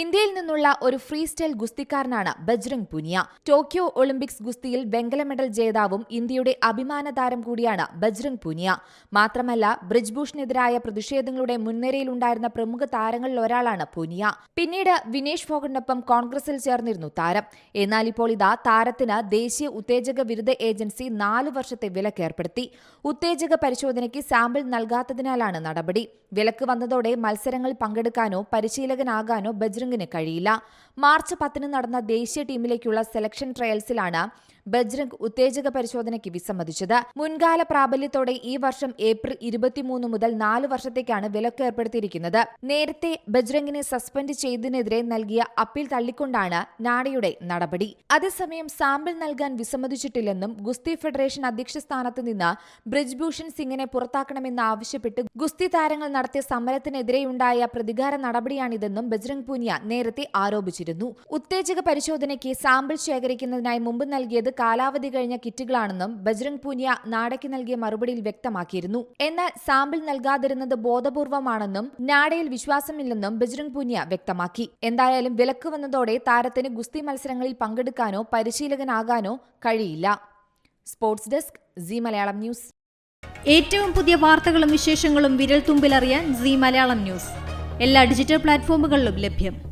ഇന്ത്യയിൽ നിന്നുള്ള ഒരു ഫ്രീ സ്റ്റൈൽ ഗുസ്തിക്കാരനാണ് ബജ്രംഗ് പുനിയ. ടോക്കിയോ ഒളിമ്പിക്സ് ഗുസ്തിയിൽ വെങ്കല മെഡൽ ജേതാവും ഇന്ത്യയുടെ അഭിമാന താരം കൂടിയാണ് ബജ്രംഗ് പുനിയ. മാത്രമല്ല ബ്രിജ്ഭൂഷണെതിരായ പ്രതിഷേധങ്ങളുടെ മുൻനിരയിലുണ്ടായിരുന്ന പ്രമുഖ താരങ്ങളിൽ ഒരാളാണ് പുനിയ. പിന്നീട് വിനേഷ് ഫോഗട്ടിനൊപ്പം കോൺഗ്രസിൽ ചേർന്നിരുന്നു താരം. എന്നാൽ ഇപ്പോൾ ഇതാ താരത്തിന് ദേശീയ ഉത്തേജക വിരുദ്ധ ഏജൻസി നാല് വർഷത്തെ വിലക്ക് ഏർപ്പെടുത്തി. ഉത്തേജക പരിശോധനയ്ക്ക് സാമ്പിൾ നൽകാത്തതിനാലാണ് നടപടി. വിലക്ക് വന്നതോടെ മത്സരങ്ങളിൽ പങ്കെടുക്കാനോ പരിശീലകനാകാനോ ബജ്രംഗിന് കഴിയില്ല. മാർച്ച് പത്തിന് നടന്ന ദേശീയ ടീമിലേക്കുള്ള സെലക്ഷൻ ട്രയൽസിലാണ് ബജ്രംഗ് ഉത്തേജക പരിശോധനയ്ക്ക് വിസമ്മതിച്ചത്. മുൻകാല പ്രാബല്യത്തോടെ ഈ വർഷം ഏപ്രിൽ ഇരുപത്തിമൂന്ന് മുതൽ നാല് വർഷത്തേക്കാണ് വിലക്ക് ഏർപ്പെടുത്തിയിരിക്കുന്നത്. നേരത്തെ ബജ്രംഗിനെ സസ്പെൻഡ് ചെയ്തതിനെതിരെ നൽകിയ അപ്പീൽ തള്ളിക്കൊണ്ടാണ് നാഡയുടെ നടപടി. അതേസമയം സാമ്പിൾ നൽകാൻ വിസമ്മതിച്ചിട്ടില്ലെന്നും ഗുസ്തി ഫെഡറേഷൻ അധ്യക്ഷ സ്ഥാനത്ത് നിന്ന് ബ്രിജ്ഭൂഷൺ സിംഗിനെ പുറത്താക്കണമെന്ന് ആവശ്യപ്പെട്ട് ഗുസ്തി താരങ്ങൾ നടത്തിയ സമരത്തിനെതിരെയുണ്ടായ പ്രതികാര നടപടിയാണിതെന്നും ബജ്രംഗ് പൂനിയ നേരത്തെ ആരോപിച്ചിരുന്നു. ഉത്തേജക പരിശോധനയ്ക്ക് സാമ്പിൾ ശേഖരിക്കുന്നതിനായി മുമ്പ് നൽകിയത് കാലാവധി കഴിഞ്ഞ കിറ്റുകളാണെന്നും ബജ്രംഗ് പൂനിയ നാടയ്ക്ക് നൽകിയ മറുപടിയിൽ വ്യക്തമാക്കിയിരുന്നു. എന്നാൽ സാമ്പിൾ നൽകാതിരുന്നത് ബോധപൂർവമാണെന്നും നാടയിൽ വിശ്വാസമില്ലെന്നും ബജ്രംഗ് പൂനിയ വ്യക്തമാക്കി. എന്തായാലും വിലക്ക് വന്നതോടെ താരത്തിന് ഗുസ്തി മത്സരങ്ങളിൽ പങ്കെടുക്കാനോ പരിശീലകനാകാനോ കഴിയില്ല. Sports desk Zee Malayalam news. ഏറ്റവും പുതിയ വാർത്തകളും വിശേഷങ്ങളും വിരൽ തുമ്പിലറിയാൻ സി മലയാളം ന്യൂസ്. എല്ലാ ഡിജിറ്റൽ പ്ലാറ്റ്ഫോമുകളിലും ലഭ്യം.